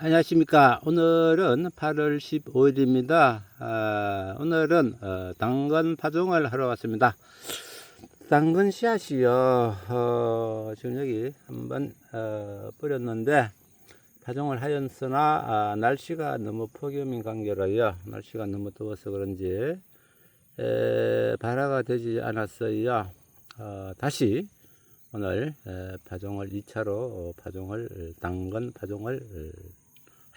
안녕하십니까. 오늘은 8월 15일입니다. 아, 오늘은 어, 당근 파종을 하러 왔습니다. 당근 씨앗이요. 어, 지금 여기 한번 어, 뿌렸는데 파종을 하였으나 아, 날씨가 너무 폭염인 관계로요. 날씨가 너무 더워서 그런지 에, 발화가 되지 않았어요. 어, 다시 오늘 에, 파종을 2차로 어, 파종을 당근 파종을 어,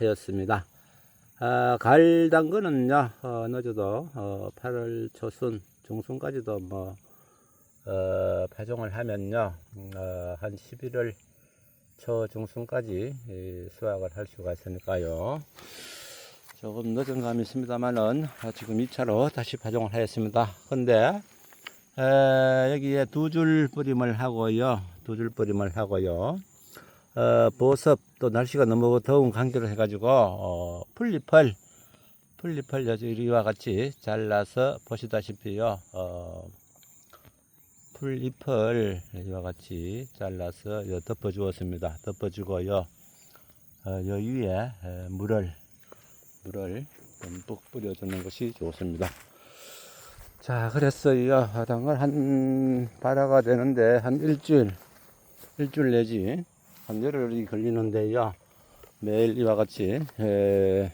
하였습니다. 아, 가을 당근은요 어, 늦어도 어, 8월 초순 중순까지도 뭐 어, 파종을 하면요 음, 어, 한 11월 초 중순까지 이, 수확을 할 수가 있으니까요. 조금 늦은 감이 있습니다만은 아, 지금 2차로 다시 파종을 하였습니다. 근데 에, 여기에 두 줄 뿌림을 하고요. 두 줄 뿌림을 하고요. 어, 보습 또 날씨가 너무 더운 관계로 해가지고 어, 풀잎을 풀잎을 이와 같이 잘라서 보시다시피요. 어, 풀잎을 이와 같이 잘라서 요 덮어 주었습니다. 덮어 주고요. 어, 요 위에 에, 물을 물을 듬뿍 뿌려주는 것이 좋습니다. 자, 그랬어요. 당을 한 발화가 되는데 한 일주일, 일주일 내지 한 열흘이 걸리는데요. 매일 이와 같이 에,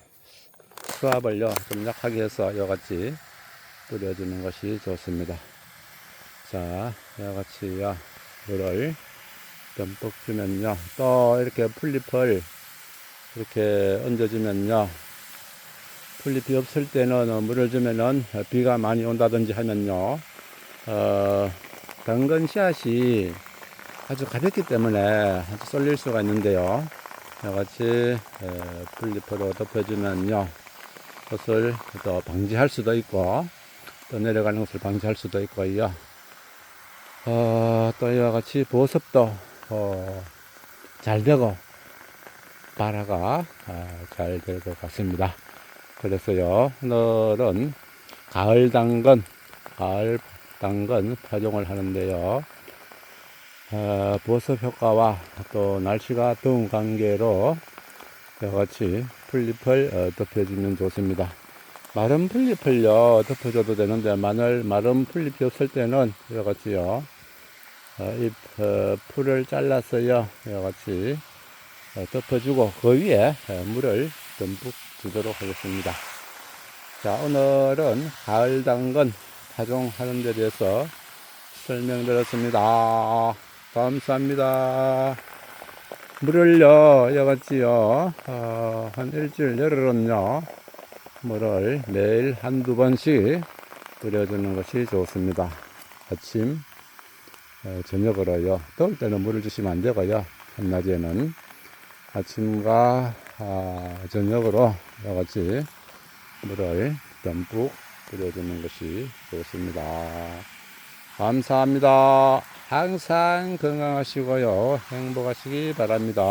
수압을요 좀 약하게 해서 이와 같이 뿌려주는 것이 좋습니다. 자, 이와 같이요 물을 듬뿍 주면요 또 이렇게 풀잎을 이렇게 얹어주면요 풀잎이 없을 때는 어, 물을 주면은 어, 비가 많이 온다든지 하면요 어, 당근 씨앗이 아주 가볍기 때문에 쏠릴 수가 있는데요. 이같이 풀잎으로 덮여주면요. 그것을 또 방지할 수도 있고, 또 내려가는 것을 방지할 수도 있고요. 어, 또 이와 같이 보습도 어, 잘 되고, 발화가 아, 잘될 것 같습니다. 그래서요, 오늘은 가을 당근, 가을 당근 파종을 하는데요. 어, 보습 효과와 또 날씨가 더운 관계로 이같이 풀잎을 어, 덮여주면 좋습니다. 마른 풀잎을요 덮어줘도 되는데 마늘 마른 풀잎이 없을 때는 이같이요 어, 잎 어, 풀을 잘라서요 이같이 어, 덮어주고 그 위에 어, 물을 듬뿍 주도록 하겠습니다. 자 오늘은 가을 당근 파종하는 데 대해서 설명드렸습니다. 감사합니다. 물을요, 여같이요, 어, 한 일주일 열흘은요, 물을 매일 한두 번씩 뿌려주는 것이 좋습니다. 아침, 어, 저녁으로요. 더울 때는 물을 주시면 안 되고요. 한낮에는 아침과 아, 저녁으로 여같이 물을 듬뿍 뿌려주는 것이 좋습니다. 감사합니다. 항상 건강하시고요. 행복하시기 바랍니다.